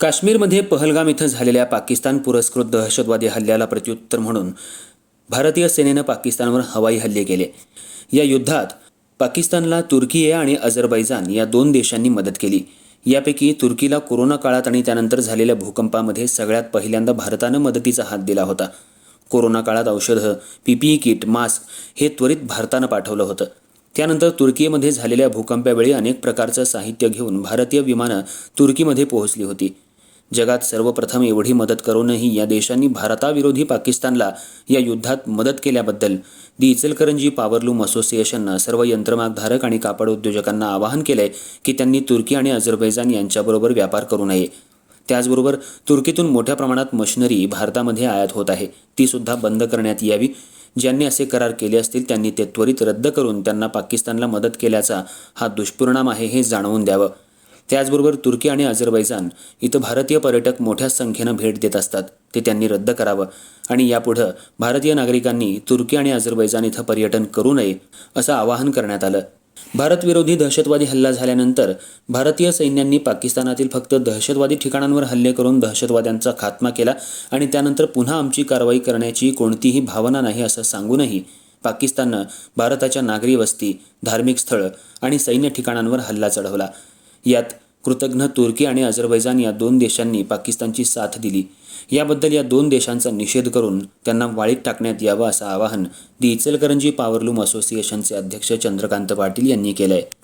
काश्मीरमध्ये पहलगाम इथं झालेल्या पाकिस्तान पुरस्कृत दहशतवादी हल्ल्याला प्रत्युत्तर म्हणून भारतीय सेनेनं पाकिस्तानवर हवाई हल्ले केले. या युद्धात पाकिस्तानला तुर्की आणि अझरबैजान या दोन देशांनी मदत केली. यापैकी तुर्कीला कोरोना काळात आणि त्यानंतर झालेल्या भूकंपामध्ये सगळ्यात पहिल्यांदा भारतानं मदतीचा हात दिला होता. कोरोना काळात औषधं पीपीई किट मास्क हे त्वरित भारतानं पाठवलं होतं. त्यानंतर तुर्कीमध्ये झालेल्या भूकंपावेळी अनेक प्रकारचं साहित्य घेऊन भारतीय विमानं तुर्कीमध्ये पोहोचली होती. जगात सर्वप्रथम एवढी मदत करूनही या देशांनी भारताविरोधी पाकिस्तानला या युद्धात मदत केल्याबद्दल दि इचलकरंजी पावरलूम असोसिएशननं सर्व यंत्रमागधारक आणि कापड उद्योजकांना आवाहन केलंय की त्यांनी तुर्की आणि अझरबैजान यांच्याबरोबर व्यापार करू नये. त्याचबरोबर तुर्कीतून मोठ्या प्रमाणात मशिनरी भारतामध्ये आयात होत आहे. ती सुद्धा बंद करण्यात यावी. ज्यांनी असे करार केले असतील त्यांनी ते त्वरित रद्द करून त्यांना पाकिस्तानला मदत केल्याचा हा दुष्परिणाम आहे हे जाणवून द्यावं. त्याचबरोबर तुर्की आणि अझरबैजान इथं भारतीय पर्यटक मोठ्या संख्येनं भेट देत असतात. ते त्यांनी रद्द करावं. आणि यापुढं भारतीय नागरिकांनी तुर्की आणि अझरबैजान इथं पर्यटन करू नये असं आवाहन करण्यात आलं. भारतविरोधी दहशतवादी हल्ला झाल्यानंतर भारतीय सैन्यांनी पाकिस्तानातील फक्त दहशतवादी ठिकाणांवर हल्ले करून दहशतवाद्यांचा खात्मा केला आणि त्यानंतर पुन्हा आमची कारवाई करण्याची कोणतीही भावना नाही असं सांगूनही पाकिस्ताननं भारताच्या नागरी वस्ती धार्मिक स्थळं आणि सैन्य ठिकाणांवर हल्ला चढवला. यात कृतज्ञ तुर्की आणि अझरबैजान या दोन देशांनी पाकिस्तानची साथ दिली. याबद्दल या दोन देशांचा निषेध करून त्यांना वाळीत टाकण्यात यावं असं आवाहन दि इचलकरंजी पावरलूम असोसिएशनचे अध्यक्ष चंद्रकांत पाटील यांनी केलं आहे